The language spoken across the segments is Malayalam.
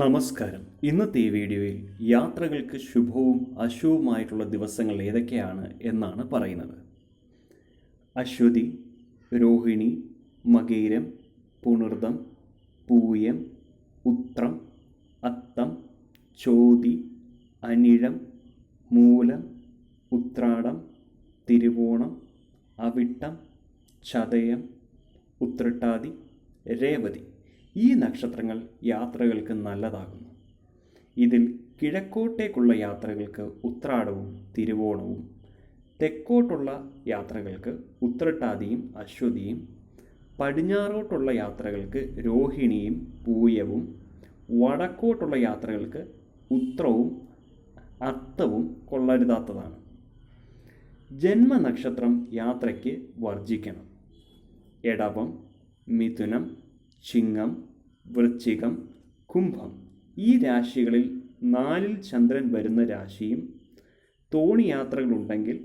നമസ്കാരം. ഇന്നത്തെ ഈ വീഡിയോയിൽ യാത്രകൾക്ക് ശുഭവും അശുഭവുമായിട്ടുള്ള ദിവസങ്ങൾ ഏതൊക്കെയാണ് എന്നാണ് പറയുന്നത്. അശ്വതി രോഹിണി മകീരം പുണർദം പൂയം ഉത്രം അത്തം ചോതി അനിഴം മൂലം ഉത്രാടം തിരുവോണം അവിട്ടം ചതയം ഉത്രട്ടാതി രേവതി. ഈ നക്ഷത്രങ്ങൾ യാത്രകൾക്ക് നല്ലതാകുന്നു. ഇതിൽ കിഴക്കോട്ടേക്കുള്ള യാത്രകൾക്ക് ഉത്രാടവും തിരുവോണവും തെക്കോട്ടുള്ള യാത്രകൾക്ക് ഉത്രട്ടാതിയും അശ്വതിയും പടിഞ്ഞാറോട്ടുള്ള യാത്രകൾക്ക് രോഹിണിയും പൂയവും വടക്കോട്ടുള്ള യാത്രകൾക്ക് ഉത്രവും അത്തവും കൊള്ളരുതാത്തതാണ്. ജന്മനക്ഷത്രം യാത്രയ്ക്ക് വർജിക്കണം എടവം മിഥുനം ചിങ്ങം വൃശ്ചികം കുംഭം. ഈ രാശികളിൽ നാലിൽ ചന്ദ്രൻ വരുന്ന രാശിയും തോണി യാത്രകളുണ്ടെങ്കിൽ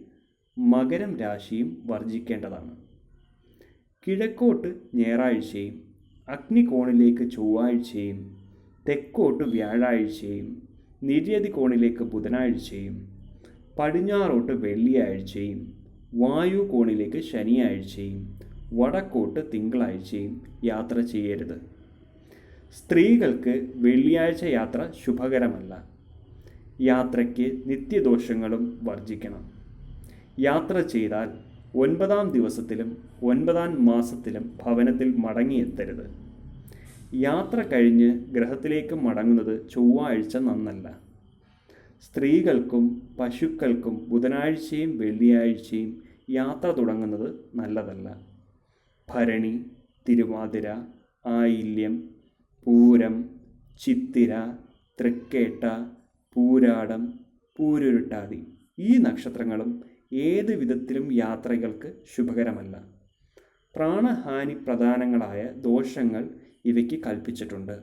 മകരം രാശിയും വർജിക്കേണ്ടതാണ് കിഴക്കോട്ട് ഞായറാഴ്ചയും അഗ്നികോണിലേക്ക് ചൊവ്വാഴ്ചയും തെക്കോട്ട് വ്യാഴാഴ്ചയും നിര്യതി കോണിലേക്ക് ബുധനാഴ്ചയും പടിഞ്ഞാറോട്ട് വെള്ളിയാഴ്ചയും വായു കോണിലേക്ക് ശനിയാഴ്ചയും വടക്കോട്ട് തിങ്കളാഴ്ചയും യാത്ര ചെയ്യരുത്. സ്ത്രീകൾക്ക് വെള്ളിയാഴ്ച യാത്ര ശുഭകരമല്ല. യാത്രയ്ക്ക് നിത്യദോഷങ്ങളും വർജിക്കണം. യാത്ര ചെയ്താൽ ഒൻപതാം ദിവസത്തിലും ഒൻപതാം മാസത്തിലും ഭവനത്തിൽ മടങ്ങിയെത്തരുത്. യാത്ര കഴിഞ്ഞ് ഗ്രഹത്തിലേക്ക് മടങ്ങുന്നത് ചൊവ്വാഴ്ച നന്നല്ല. സ്ത്രീകൾക്കും പശുക്കൾക്കും ബുധനാഴ്ചയും വെള്ളിയാഴ്ചയും യാത്ര തുടങ്ങുന്നത് നല്ലതല്ല. ഭരണി തിരുവാതിര ആയില്യം പൂരം ചിത്തിര തൃക്കേട്ട പൂരാടം പൂരുരുട്ടാതി. ഈ നക്ഷത്രങ്ങളും ഏത് വിധത്തിലും യാത്രകൾക്ക് ശുഭകരമല്ല. പ്രാണഹാനി പ്രധാനങ്ങളായ ദോഷങ്ങൾ ഇവയ്ക്ക് കൽപ്പിച്ചിട്ടുണ്ട്.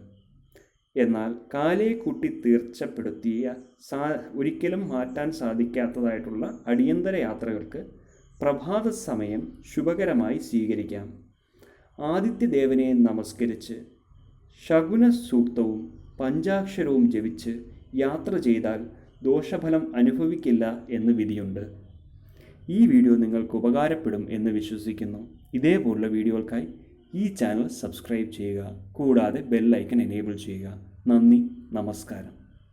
എന്നാൽ കാലയെ കൂട്ടി തീർച്ചപ്പെടുത്തിയ സാ ഒരിക്കലും മാറ്റാൻ സാധിക്കാത്തതായിട്ടുള്ള അടിയന്തര യാത്രകൾക്ക് പ്രഭാത സമയം ശുഭകരമായി സ്വീകരിക്കാം. ആദിത്യദേവനെ നമസ്കരിച്ച് ശകുന സൂക്തവും പഞ്ചാക്ഷരവും ജപിച്ച് യാത്ര ചെയ്താൽ ദോഷഫലം അനുഭവിക്കില്ല എന്ന് വിധിയുണ്ട്. ഈ വീഡിയോ നിങ്ങൾക്ക് ഉപകാരപ്പെടും എന്ന് വിശ്വസിക്കുന്നു. ഇതേപോലുള്ള വീഡിയോകൾക്കായി ഈ ചാനൽ സബ്സ്ക്രൈബ് ചെയ്യുക. കൂടാതെ ബെൽ ഐക്കൺ എനേബിൾ ചെയ്യുക. നന്ദി. നമസ്കാരം.